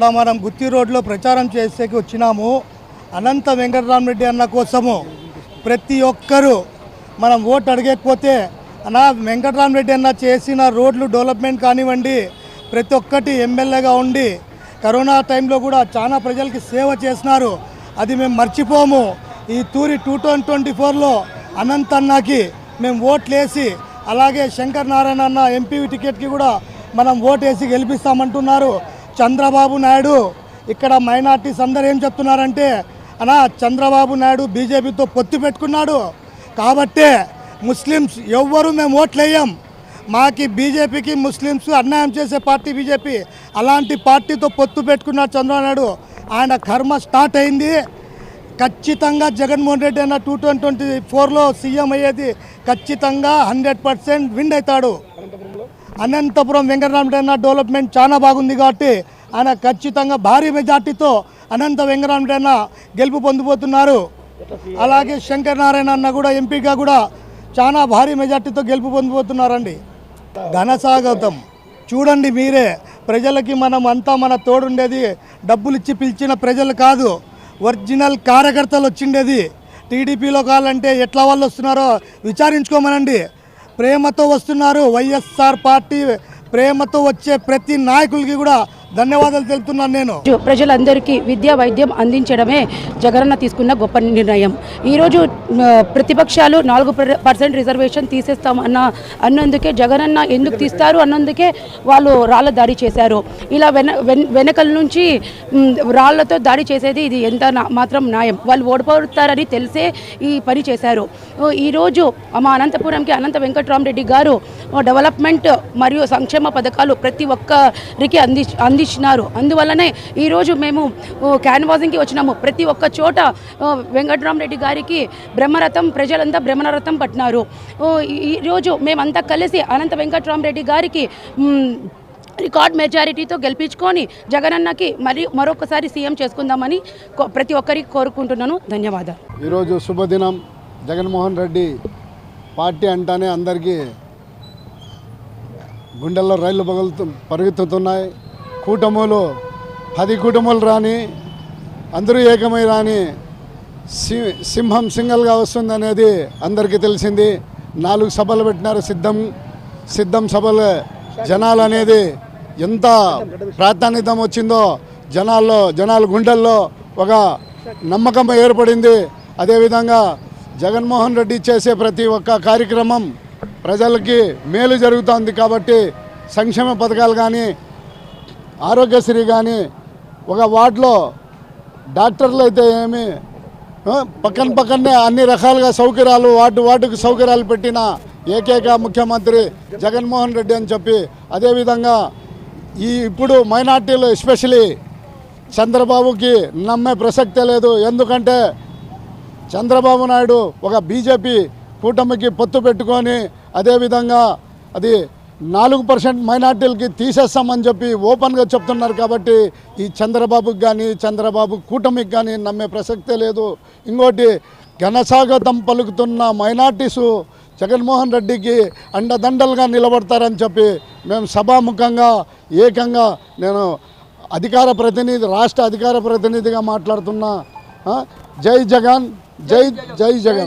ఇక్కడ మనం గుత్తి రోడ్లో ప్రచారం చేసేకి వచ్చినాము. అనంత వెంకటరామరెడ్డి అన్న కోసము ప్రతి ఒక్కరూ మనం ఓటు అడగకపోతే అన్న వెంకటరామరెడ్డి అన్న చేసిన రోడ్లు డెవలప్మెంట్ కానివ్వండి ప్రతి ఒక్కటి ఎమ్మెల్యేగా ఉండి కరోనా టైంలో కూడా చాలా ప్రజలకి సేవ చేసినారు. అది మేము మర్చిపోము. ఈ తూరి టూ థౌజండ్ ట్వంటీ ఫోర్లో అనంత్ అన్నకి మేము ఓట్లేసి అలాగే శంకర్ నారాయణ అన్న ఎంపీ టికెట్కి కూడా మనం ఓటేసి గెలిపిస్తామంటున్నారు. చంద్రబాబు నాయుడు. ఇక్కడ మైనార్టీస్ అందరూ ఏం చెప్తున్నారంటే అనా చంద్రబాబు నాయుడు బీజేపీతో పొత్తు పెట్టుకున్నాడు. కాబట్టే ముస్లిమ్స్ ఎవ్వరూ మేము ఓట్లేయం. మాకి బీజేపీకి ముస్లిమ్స్ అన్యాయం చేసే పార్టీ బీజేపీ. అలాంటి పార్టీతో పొత్తు పెట్టుకున్నాడు చంద్రబాబు నాయుడు. ఆయన కర్మ స్టార్ట్ అయింది. ఖచ్చితంగా జగన్మోహన్ రెడ్డి అన్న టూ థౌజండ్ ట్వంటీ ఫోర్లో సీఎం అయ్యేది ఖచ్చితంగా హండ్రెడ్ పర్సెంట్ విన్ అవుతాడు. అనంతపురం వెంకటరామరెడ్డి డెవలప్మెంట్ చాలా బాగుంది కాబట్టి ఆయన ఖచ్చితంగా భారీ మెజార్టీతో అనంత వెంకటరామరెడ్డి గెలుపు పొందిపోతున్నారు అలాగే శంకర్ నారాయణ అన్న కూడా ఎంపీగా కూడా చాలా భారీ మెజార్టీతో గెలుపు పొందిపోతున్నారండి ఘనస్వాగతం చూడండి మీరే ప్రజలకి మనం అంతా మన తోడుండేది డబ్బులు ఇచ్చి పిలిచిన ప్రజలు కాదు ఒరిజినల్ కార్యకర్తలు వచ్చిండేది. టీడీపీలో కావాలంటే ఎట్లా వాళ్ళు వస్తున్నారో విచారించుకోమనండి. ప్రేమతో వస్తున్నారు వైఎస్ఆర్ పార్టీ. ప్రేమతో వచ్చే ప్రతి నాయకులకి కూడా ధన్యవాదాలు తెలుపుతున్నాను నేను. ప్రజలందరికీ విద్యా వైద్యం అందించడమే జగనన్న తీసుకున్న గొప్ప నిర్ణయం. ఈరోజు ప్రతిపక్షాలు నాలుగు పర్సెంట్ రిజర్వేషన్ తీసేస్తాం అన్న అన్నందుకే జగనన్న ఎందుకు తీస్తారు అన్నందుకే వాళ్ళు రాళ్ళ దాడి చేశారు. ఇలా వెన వెన్- వెనకల నుంచి రాళ్ళతో దాడి చేసేది ఇది ఎంత నా- మాత్రం న్యాయం. వాళ్ళు ఓడిపోతారని తెలిసే ఈ పని చేశారు. ఈరోజు మా అనంతపురంకి అనంత వెంకటరామరెడ్డి గారు డెవలప్మెంట్ మరియు సంక్షేమ పథకాలు ప్రతి ఒక్కరికి అంది అందించినారు. అందువల్లనే ఈరోజు మేము క్యాన్వాసింగ్కి వచ్చినాము. ప్రతి ఒక్క చోట వెంకటరామరెడ్డి గారికి బ్రహ్మరథం ప్రజలంతా బ్రహ్మరథం పట్టినారు. ఈరోజు మేమంతా కలిసి అనంత వెంకటరామరెడ్డి గారికి రికార్డ్ మెజారిటీతో గెలిపించుకొని జగనన్నకి మరి మరొకసారి సీఎం చేసుకుందామని కో- ప్రతి ఒక్కరికి కోరుకుంటున్నాను. ధన్యవాదాలు. ఈరోజు శుభదినం. జగన్మోహన్ రెడ్డి పార్టీ అంటానే అందరికీ గుండెల్లో రైళ్ళు పగులుతు పరుగుతున్నాయి కూటములు పది కూటములు రాని అందరూ ఏకమై రాని సి సింహం సింగల్గా వస్తుందనేది అందరికీ తెలిసింది. నాలుగు సభలు పెట్టినారు సిద్ధం సిద్ధం సభలు. జనాలు అనేది ఎంత ప్రాధాన్యత వచ్చిందో జనాల్లో జనాల గుండెల్లో ఒక నమ్మకం ఏర్పడింది. అదేవిధంగా జగన్మోహన్ రెడ్డి చేసే ప్రతి ఒక్క కార్యక్రమం ప్రజలకి మేలు జరుగుతోంది కాబట్టి సంక్షేమ పథకాలు కానీ ఆరోగ్యశ్రీ కానీ ఒక వార్డులో డాక్టర్లు అయితే ఏమి పక్కన పక్కనే అన్ని రకాలుగా సౌకర్యాలు వార్డు వార్డుకు సౌకర్యాలు పెట్టిన ఏకైక ముఖ్యమంత్రి జగన్మోహన్ రెడ్డి అని చెప్పి అదేవిధంగా ఈ ఇప్పుడు మైనార్టీలు ఎస్పెషలీ చంద్రబాబుకి నమ్మే ప్రసక్తే లేదు. ఎందుకంటే చంద్రబాబు నాయుడు ఒక బీజేపీ కూటమికి పొత్తు పెట్టుకొని అదేవిధంగా అది నాలుగు పర్సెంట్ మైనార్టీలకి తీసేస్తామని చెప్పి ఓపెన్గా చెప్తున్నారు కాబట్టి ఈ చంద్రబాబుకి కానీ చంద్రబాబు కూటమికి కానీ నమ్మే ప్రసక్తే లేదు. ఇంకోటి ఘనస్వాగతం పలుకుతున్న మైనార్టీసు జగన్మోహన్ రెడ్డికి అండదండలుగా నిలబడతారని చెప్పి మేము సభాముఖంగా ఏకంగా నేను అధికార ప్రతినిధి రాష్ట్ర అధికార ప్రతినిధిగా మాట్లాడుతున్నా. జై జగన్ జై జై జగన్.